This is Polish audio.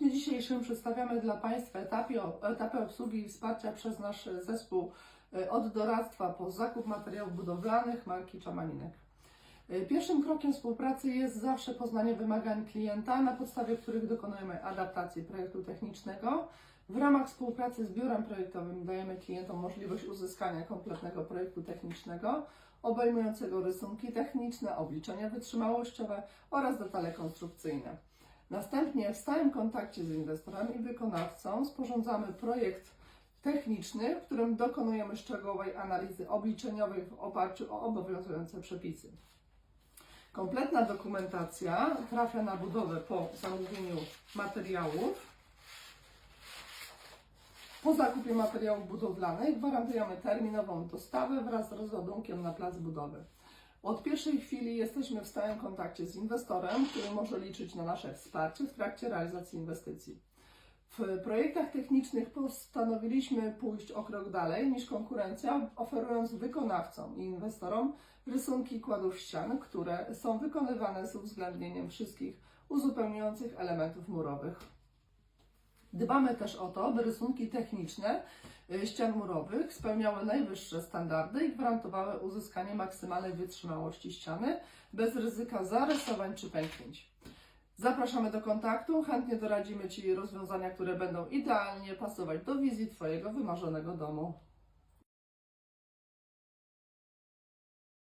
dniu dzisiejszym przedstawiamy dla Państwa etapy, etapy obsługi i wsparcia przez nasz zespół e, od doradztwa po zakup materiałów budowlanych marki Czamaninek. E, Pierwszym krokiem współpracy jest zawsze poznanie wymagań klienta, na podstawie których dokonujemy adaptacji projektu technicznego. W ramach współpracy z biurem projektowym dajemy klientom możliwość uzyskania kompletnego projektu technicznego, obejmującego rysunki techniczne, obliczenia wytrzymałościowe oraz detale konstrukcyjne. Następnie w stałym kontakcie z inwestorem i wykonawcą sporządzamy projekt techniczny, w którym dokonujemy szczegółowej analizy obliczeniowej w oparciu o obowiązujące przepisy. Kompletna dokumentacja trafia na budowę po zamówieniu materiałów. Po zakupie materiałów budowlanych gwarantujemy terminową dostawę wraz z rozładunkiem na plac budowy. Od pierwszej chwili jesteśmy w stałym kontakcie z inwestorem, który może liczyć na nasze wsparcie w trakcie realizacji inwestycji. W projektach technicznych postanowiliśmy pójść o krok dalej niż konkurencja, oferując wykonawcom i inwestorom rysunki kładów ścian, które są wykonywane z uwzględnieniem wszystkich uzupełniających elementów murowych. Dbamy też o to, by rysunki techniczne y, ścian murowych spełniały najwyższe standardy i gwarantowały uzyskanie maksymalnej wytrzymałości ściany bez ryzyka zarysowań czy pęknięć. Zapraszamy do kontaktu, chętnie doradzimy Ci rozwiązania, które będą idealnie pasować do wizji Twojego wymarzonego domu.